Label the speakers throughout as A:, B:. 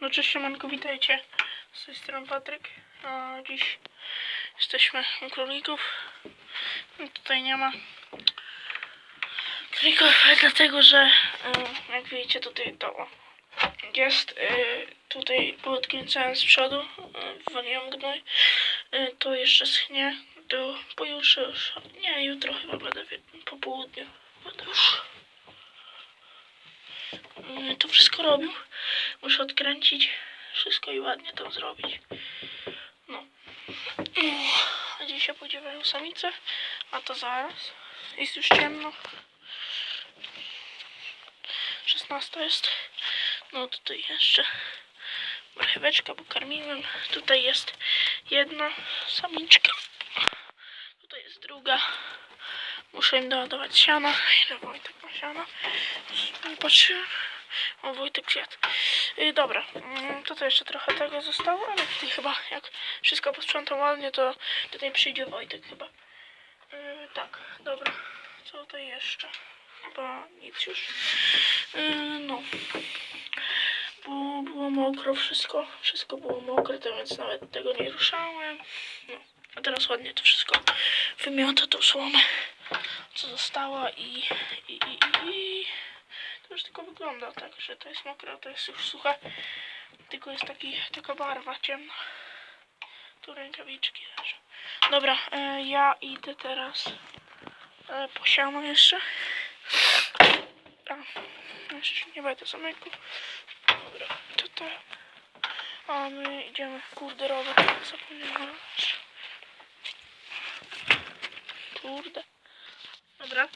A: No cześć siemanko, witajcie. Z tej strony Patryk. A dziś jesteśmy u królików. No, tutaj nie ma królików, dlatego że e, jak widzicie tutaj to jest e, tutaj było z przodu, e, wywaliłem gnój. To jeszcze schnie do pojutrze już. Nie, jutro chyba będę po południu. Będę już to wszystko robił. Muszę odkręcić wszystko i ładnie to zrobić. No. A dzisiaj podziwiają samice, a to zaraz. Jest już ciemno. 16 jest. No tutaj jeszcze marcheweczka, bo karmiłem. Tutaj jest jedna samiczka. Tutaj jest druga. Muszę im doładować siana. Ile Wojtek ma siana? Nie patrzyłem. O, Wojtek zjadł. Y, dobra, mm, tutaj jeszcze trochę tego zostało, ale tutaj chyba jak wszystko posprzątam ładnie, to tutaj przyjdzie Wojtek chyba. Y, tak, dobra. Co tutaj jeszcze? Chyba nic już. Y, no. Było, było mokro wszystko. Wszystko było mokre, to więc nawet tego nie ruszałem. No. A teraz ładnie to wszystko wymiotę tą słomę, co została i, i, i, i, i to już tylko wygląda tak, że to jest mokre, to jest już suche. Tylko jest taki, taka barwa ciemna. Tu rękawiczki leżą. Dobra, e, ja idę teraz e, po jeszcze. A, jeszcze nie będę samego. Dobra, to to. A my idziemy, kurde, rower. Zapomniałem. Kurde. Dobra.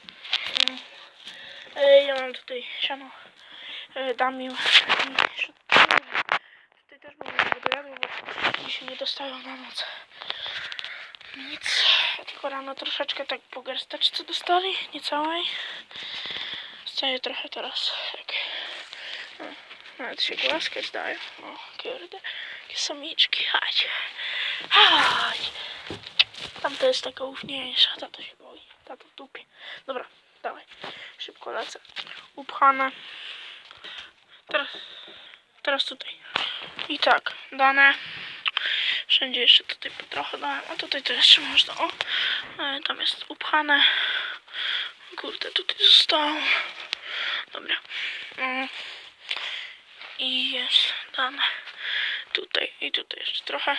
A: Mm. E, ja mam tutaj siano. E, dam im. i jeszcze- Tutaj też nie dojadł, bo dzisiaj nie dostają na noc. Nic. Tylko rano troszeczkę tak po garsteczce dostali, nie całej. Staje trochę teraz. No, nawet się głaskać dają. O, kurde. Jakie samiczki, chodź. Chodź. Tam to jest taka ówniejsza, ta to się boi. Ta to w dupie. Dobra, dawaj. Szybko lecę. Upchane. Teraz, tutaj. I tak, dane. Wszędzie jeszcze tutaj po trochę dałem, a tutaj to jeszcze można. O, e, tam jest upchane. Kurde, tutaj zostało. Dobra. Mm. I jest dane. Tutaj i tutaj jeszcze trochę.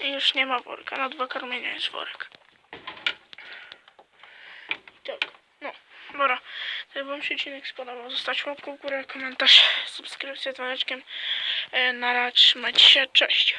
A: I już nie ma worka. Na dwa karmienia jest worek. I tak. No. Dobra. Gdyby Wam się odcinek spodobał, zostać łapką w górę, komentarz, subskrypcję, dzwoneczkiem. E, Na razie, trzymajcie się, cześć.